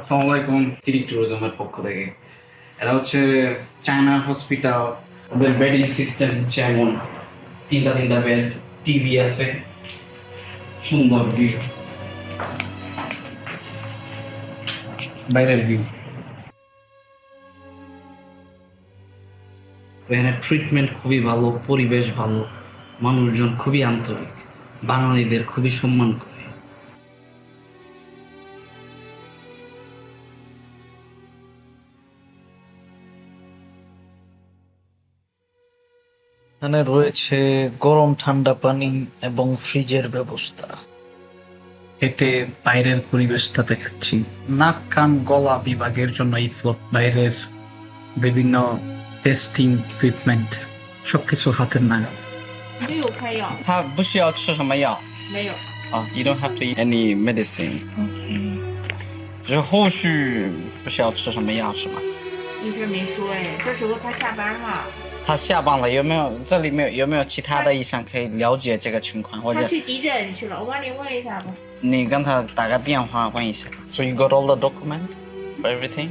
আসসালামু আলাইকুম চিরিক ট্যুরিজমের পক্ষ থেকে। এরা হচ্ছে চায়না হসপিটাল ওদের বেডিং সিস্টেম এমন। তিনটা তিনটা বেড টিভি আছে। সুন্দর ভিউ বাইরের ভিউ এখানে ট্রিটমেন্ট খুবই ভালো, পরিবেশ ভালো, মানুষজন খুবই আন্তরিক, বাঙালিদের খুবই সম্মান করে। এখানে রয়েছে গরম ঠান্ডা পানি এবং ফ্রিজের ব্যবস্থা হেঁটে বাইরের পরিবেশটা দেখাচ্ছি নাক কান গলা বিভাগের জন্য এই ফ্লোর বাইরের বিভিন্ন টেস্টিং ট্রিটমেন্ট সবকিছু হাতের নাগাল 没有开药，他不需要吃什么药没有。啊，You don't have to eat any medicine， OK，就是后续不需要吃什么药是吗？医生没说哎，这时候他下班了， 他下班了，有没有这里面有有没有其他的医生可以了解这个情况，或者他去急诊去了，我帮你问一下吧。你跟他打个电话问一下。So you got all the document for everything?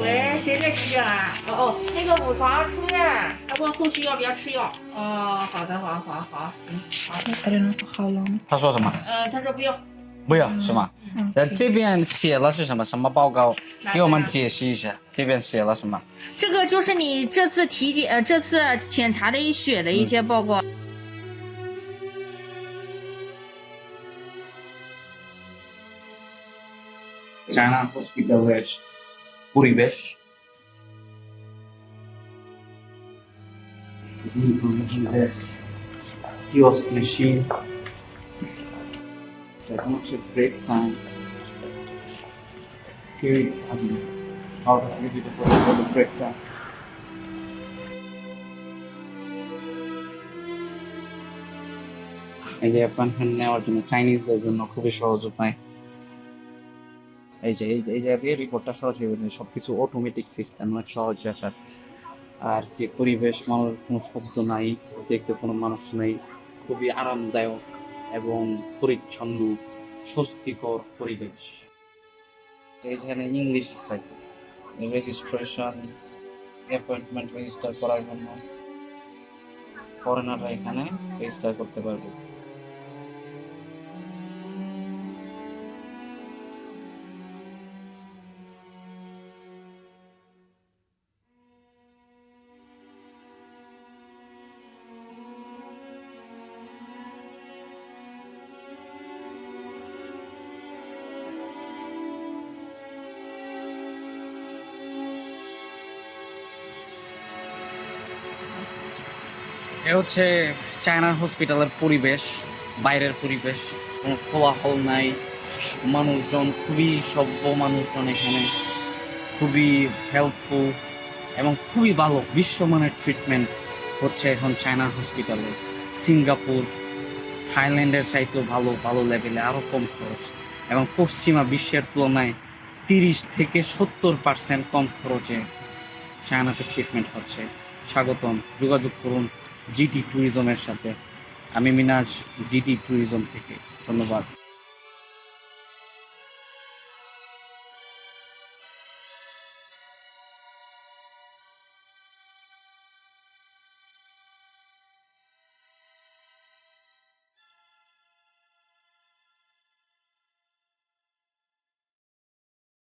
喂，谁在急诊啊？哦哦，那个五床出院，他问后续要不要吃药。哦，好的，好好好，行，好。I don't know how long. 他说什么？呃，他说不用。不要是吗？嗯呃，这边写了是什么？什么报告？给我们解释一下，这边写了什么？这个就是你这次体检呃这次检查的一血的一些报告。 China হসপিটালের পরিবেশ kiosk machine এখন হচ্ছে ব্রেক টাইম কেউ থাকবে বারোটা থেকে দুইটা পর্যন্ত ব্রেক টাইম এই যে অ্যাপয়েন্টমেন্ট নেওয়ার জন্য চাইনিজদের জন্য খুবই সহজ উপায়। এই যে এই যে দিয়ে রিপোর্টটা সরাসরি করে সব কিছু অটোমেটিক সিস্টেম অনেক সহজ আসার আর যে পরিবেশ, মানুষ কোনো শব্দ নাই, দেখতে কোনো মানুষ নেই, খুবই আরামদায়ক। এবং পরিচ্ছন্ন, স্বস্তিকর পরিবেশ। এখানে ইংলিশ থাকে। রেজিস্ট্রেশন অ্যাপয়েন্টমেন্ট রেজিস্টার করার জন্য ফরেনাররা এখানে রেজিস্টার করতে পারবে। এ হচ্ছে চায়নার হসপিটালের পরিবেশ, বাইরের পরিবেশ। কোনো কোলাহল নাই। মানুষজন, খুবই সভ্য মানুষজন এখানে। খুবই হেল্পফুল এবং খুবই ভালো। বিশ্বমানের ট্রিটমেন্ট হচ্ছে এখন চায়নার হসপিটালে। সিঙ্গাপুর, থাইল্যান্ডের চাইতেও ভালো ভালো লেভেলে আরও কম খরচ। এবং পশ্চিমা বিশ্বের তুলনায় তিরিশ থেকে সত্তর পার্সেন্ট কম খরচে চায়নাতে ট্রিটমেন্ট হচ্ছে। স্বাগতম। যোগাযোগ করুন। জিটি ট্যুরিজমের সাথে। আমি মিনাজ জিটি ট্যুরিজম থেকে। ধন্যবাদ।